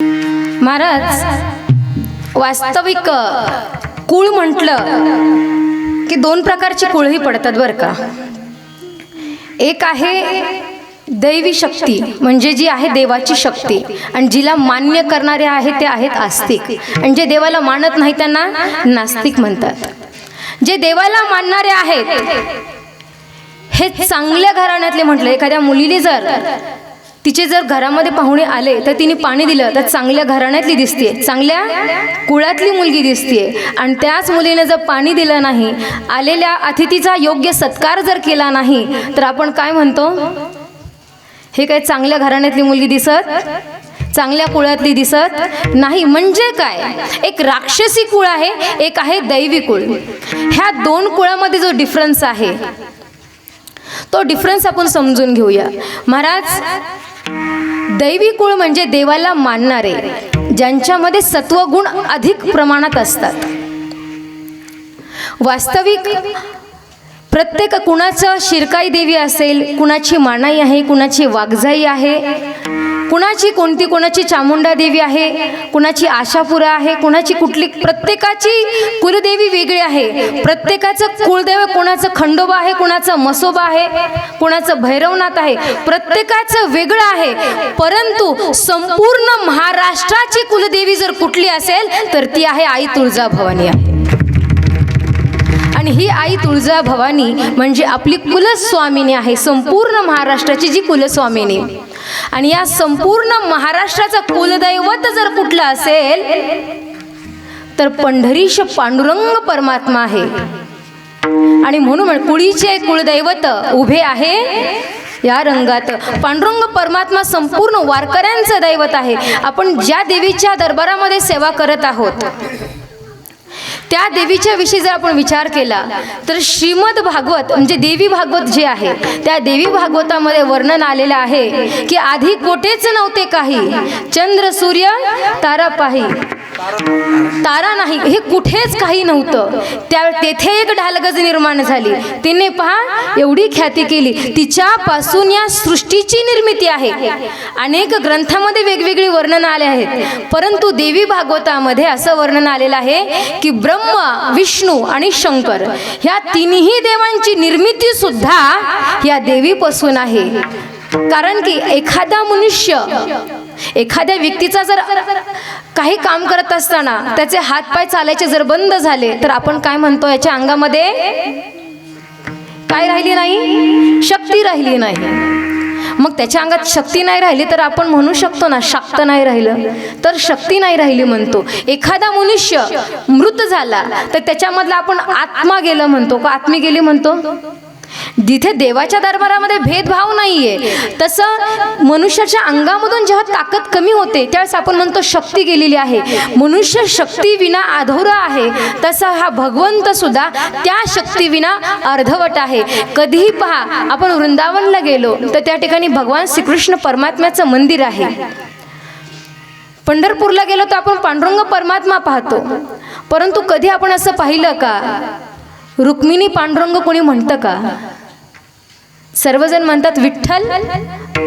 महाराज वास्तविक कुळ म्हटलं की दोन प्रकारची कुळही पडतात बरं का. एक आहे दैवी शक्ती म्हणजे जी आहे देवाची शक्ती आणि जिला मान्य करणारे आहे ते आहेत आस्तिक आणि जे देवाला मानत नाही त्यांना नास्तिक म्हणतात. जे देवाला मानणारे आहेत हे चांगल्या घराण्यातले म्हटलं एखाद्या मुलीने जर तिचे जर घरामध्ये पाहुणे आले तर तिने पाणी दिलं तर चांगल्या घराण्यातली दिसते चांगल्या कुळातली मुलगी दिसते आणि त्याच मुलीने जर पाणी दिलं नाही आलेल्या अतिथीचा योग्य सत्कार जर केला नाही तर आपण काय म्हणतो? हे काय चांगल्या घराण्यातली मुलगी दिसत? चांगल्या कुळातली दिसत? नाही म्हणजे काय? एक राक्षसी कुळ आहे एक आहे दैवी कुळ. ह्या दोन कुळामध्ये जो डिफरन्स आहे तो डिफरन्स आपण समजून घेऊया. महाराज दैवी कुळ म्हणजे देवाला मानणारे ज्यांच्यामध्ये सत्वगुण अधिक प्रमाणात असतात. वास्तविक प्रत्येक कुणाचं शिरकाई देवी असेल कुणाची मानाई आहे कुणाची वाघजाई आहे कुणाची कोणती कोणाची चामुंडा देवी आहे? कुणाची आशापुरा आहे? कुणाची कुठली? प्रत्येकाची कुलदेवी वेगळी आहे. प्रत्येकाचं कुलदेव कोणाचं खंडोबा आहे कुणाचं मसोबा आहे कुणाचं भैरवनाथ आहे. प्रत्येकाचं वेगळं आहे. परंतु संपूर्ण महाराष्ट्राची कुलदेवी जर कुठली असेल तर ती आहे आई तुळजाभवानी. आहे आणि ही आई तुळजा भवानी म्हणजे आपली कुलस्वामिनी आहे संपूर्ण महाराष्ट्राची जी कुलस्वामिनी. आणि या संपूर्ण महाराष्ट्राचं कुलदैवत जर कुठलं असेल तर पंढरीश पांडुरंग परमात्मा आहे. आणि म्हणून कुळीचे कुलदैवत उभे आहे या रंगात. पांडुरंग परमात्मा संपूर्ण वारकऱ्यांचं दैवत आहे. आपण ज्या देवीच्या दरबारामध्ये सेवा करत आहोत त्या देवीच्या विषयी जर आपण विचार केला तर श्रीमद भागवत म्हणजे देवी भागवत जे आहे त्या देवी भागवतामध्ये वर्णन आलेलं आहे की आधी कोठेच नव्हते काही. चंद्र सूर्य तारा पाही. तारा नाही हे कुठेच काही नव्हतं. त्या तेथे एक ढालगज निर्माण झाली. तिने पहा एवढी ख्याती केली. तिच्यापासून या सृष्टीची निर्मिती आहे. अनेक ग्रंथामध्ये वेगवेगळी वर्णन आले आहेत. परंतु देवी भागवतामध्ये असं वर्णन आलेलं आहे की ब्रह्म विष्णू आणि शंकर ह्या तिन्ही देवांची निर्मिती सुद्धा या देवीपासून आहे. कारण की एखादा मनुष्य एखाद्या व्यक्तीचा जर काही काम करत असताना त्याचे हात पाय चालायचे जर बंद झाले तर आपण काय म्हणतो? याच्या अंगामध्ये काय राहिली नाही? शक्ती राहिली नाही. मग त्याच्या अंगात शक्ती नाही राहिली तर आपण म्हणू शकतो ना शाक्त नाही राहिलं. तर शक्ती नाही राहिली म्हणतो. एखादा मनुष्य मृत झाला तर त्याच्यामधला आपण आत्मा गेलं म्हणतो. का आत्मी गेली म्हणतो? जिथे देवाच्या दरबारामध्ये भेदभाव नाहीये तसं मनुष्याच्या अंगामधून जेव्हा ताकद कमी होते त्यावेळेस आपण म्हणतो शक्ती गेलेली आहे. मनुष्य शक्तीविना अधोर आहे तसा हा भगवंत सुद्धा त्या शक्तीविना अर्धवट आहे. कधीही पहा आपण वृंदावनला गेलो तर त्या ठिकाणी भगवान श्रीकृष्ण परमात्म्याचं मंदिर आहे. पंढरपूरला गेलो तर आपण पांडुरंग परमात्मा पाहतो. परंतु कधी आपण असं पाहिलं का? रुक्मिणी पांडुरंग कोणी म्हणतं का? सर्वजण म्हणतात विठ्ठल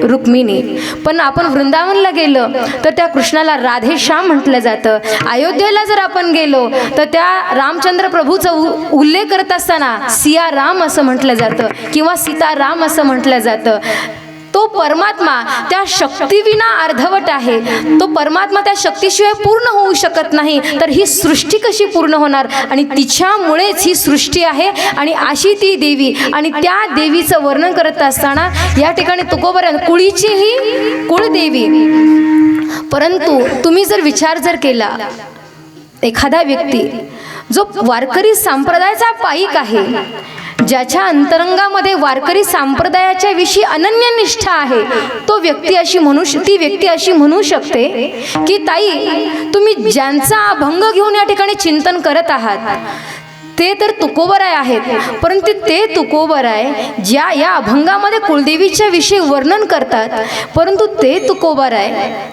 रुक्मिणी. पण आपण वृंदावनला गेलो तर त्या कृष्णाला राधेश्याम म्हटलं जातं. अयोध्येला जर आपण गेलो तर त्या रामचंद्र प्रभूचा उ- उल्लेख करत असताना सिया राम असं म्हटलं जातं किंवा सीताराम असं म्हटलं जातं. तो परमात्मा त्या शक्तीविना अर्धवट आहे. तो परमात्मा त्या शक्तीशिवाय पूर्ण होऊ शकत नाही. तर ही सृष्टी कशी पूर्ण होणार? आणि तिच्यामुळेच ही सृष्टी आहे आणि अशी ती देवी. आणि त्या देवीचं वर्णन करत असताना या ठिकाणी तुकोबर कुळीची ही कुळदेवी. परंतु तुम्ही जर विचार जर केला एखादा व्यक्ती जो वारकरी संप्रदायाचा पायिक आहे ज्याच्या अंतरंगामध्ये वारकरी संप्रदायाच्या विषयी अनन्य निष्ठा आहे तो व्यक्ती अशी म्हणू श- ती व्यक्ती अशी म्हणू शकते की ताई तुम्ही ज्यांचा अभंग घेऊन या ठिकाणी चिंतन करत आहात ते तर तुकोबराय आहेत. परंतु ते तुकोबराय ज्या या अभंगामध्ये कुलदेवीच्या विषयी वर्णन करतात परंतु ते तुकोबराय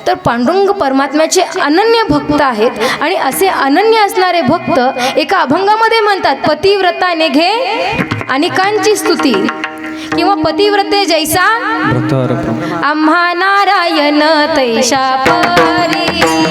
तर पांडुरंग परमात्म्याचे अनन्य भक्त आहेत. आणि असे अनन्य असणारे भक्त एका अभंगामध्ये म्हणतात पतिव्रता नेघे अनेकांची स्तुती. किंवा पतिव्रते जैसा आम्हा नारायण तैशा परिया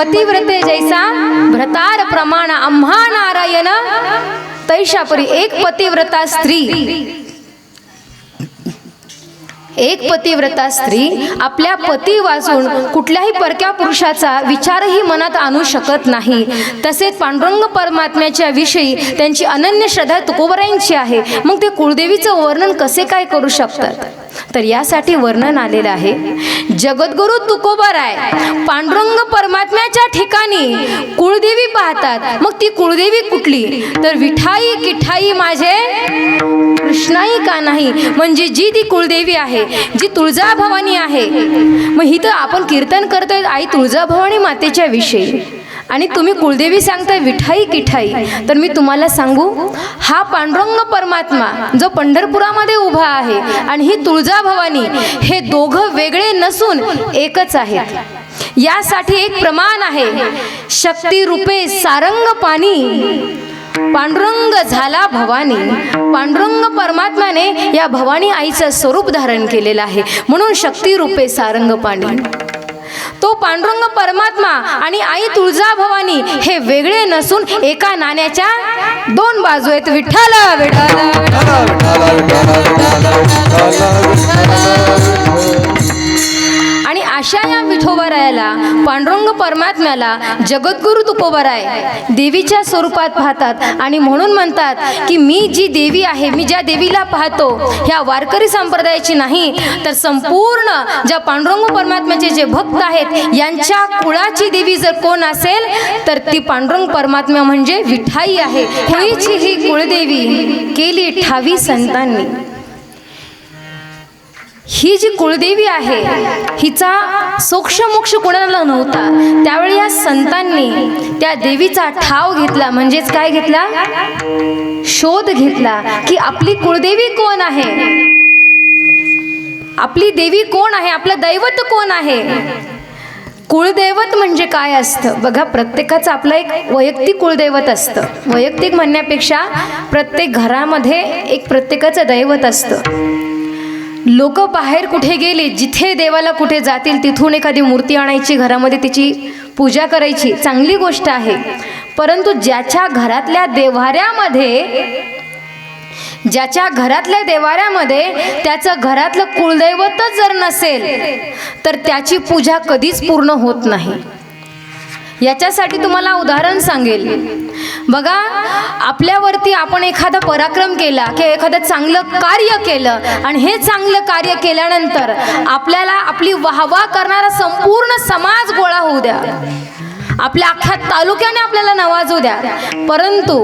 पतिव्रते जैसा भ्रतार प्रमाण आम्हा नारायण तैशापरी एक पतिव्रता स्त्री। एक पतिव्रता स्त्री आपल्या पती वाचून कुठल्याही परक्या पुरुषाचा विचारही मनात आणू शकत नाही. तसेच पांडुरंग परमात्म्याच्या विषयी त्यांची अनन्य श्रद्धा तुकोबरायांची आहे. मग ते कुळदेवीचं वर्णन कसे काय करू शकतात? तर यासाठी वर्णन आलेलं आहे. जगद्गुरु तुकोबराय पांडुरंग परमात्म्याच्या ठिकाणी कुळदेवी पाहतात. मग ती कुळदेवी कुठली? तर विठाई किठाई माझे कृष्णाई का नाही? म्हणजे जी ती कुळदेवी आहे जी तुळजाभवानी आहे. मग ही तर आपण कीर्तन करतोय. आई तुळजाभवानी मातेच्या विषयी. आणि तुम्ही कुलदेवी सांगताय विठाई किठाई. तर मी तुम्हाला सांगू हा पांडुरंग परमात्मा जो पंढरपुरामध्ये उभा आहे आणि ही तुळजाभवानी हे दोघं वेगळे नसून एकच आहेत. यासाठी एक प्रमाण आहे शक्ती रूपे सारंग पाणी पांडुरंग झाला भवानी. पांडुरंग परमात्म्याने या भवानी आईचं स्वरूप धारण केलेलं आहे. म्हणून शक्ती रूपे सारंग पाणी. तो पांडुरंग परमात्मा आणि आई तुळजा भवानी हे वेगळे नसून एका नाण्याच्या दोन बाजू आहेत. विठ्ठल विठ्ठल परमात्म्याला जगद्गुरु तुकोबराय देवीच्या स्वरूपात पाहतात आणि म्हणून म्हणतात की मी जी देवी आहे मी ज्या देवीला पाहतो ह्या वारकरी संप्रदायाची नाही तर संपूर्ण ज्या पांडुरंग परमात्म्याचे जे भक्त आहेत यांच्या कुळाची देवी जर कोण असेल तर ती पांडुरंग परमात्मा म्हणजे विठाई आहे. ही कुळदेवी केली ठावी संतांनी. ही जी कुळदेवी आहे हिचा सोक्षमोक्ष कोणाला नव्हता. त्यावेळी या संतांनी त्या देवीचा ठाव घेतला. म्हणजेच काय घेतला? शोध घेतला की आपली कुळदेवी कोण आहे? आपली देवी कोण आहे? आपलं दैवत कोण आहे? कुळदैवत म्हणजे काय असतं? बघा प्रत्येकाचं आपलं एक वैयक्तिक कुळदैवत असतं. वैयक्तिक म्हणण्यापेक्षा प्रत्येक घरामध्ये एक प्रत्येकाचं दैवत असतं. लोक बाहेर कुठे गेले जिथे देवाला कुठे जातील तिथून एखादी मूर्ती आणायची घरामध्ये तिची पूजा करायची चांगली गोष्ट आहे. परंतु ज्याच्या घरातल्या देवाऱ्यामध्ये ज्याच्या घरातल्या देवाऱ्यामध्ये त्याचं घरातलं कुलदैवतच जर नसेल तर त्याची पूजा कधीच पूर्ण होत नाही. याच्यासाठी तुम्हाला उदाहरण सांगेल. बघा आपल्यावरती आपण एखादा पराक्रम केला किंवा एखादं चांगलं कार्य केलं आणि हे चांगलं कार्य केल्यानंतर आपल्याला आपली वाहवा करणारा संपूर्ण समाज गोळा होऊ द्या. आपल्या अख्ख्या तालुक्याने आपल्याला नवाजू द्या परंतु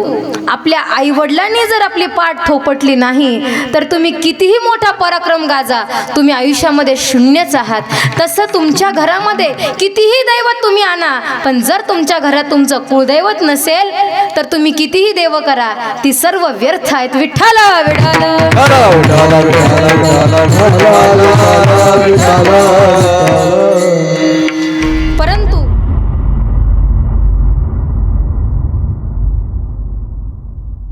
आपल्या आईवडिलांनी जर आपली पाठ थोपटली नाही तर तुम्ही कितीही मोठा पराक्रम गाजा तुम्ही आयुष्यामध्ये शून्यच आहात तसं तुमच्या घरामध्ये कितीही दैवत तुम्ही आणा पण जर तुमच्या घरात तुमचं कुळदैवत नसेल तर तुम्ही कितीही देव करा ती सर्व व्यर्थ आहेत विठ्ठल विठ्ठल विठाला विठाला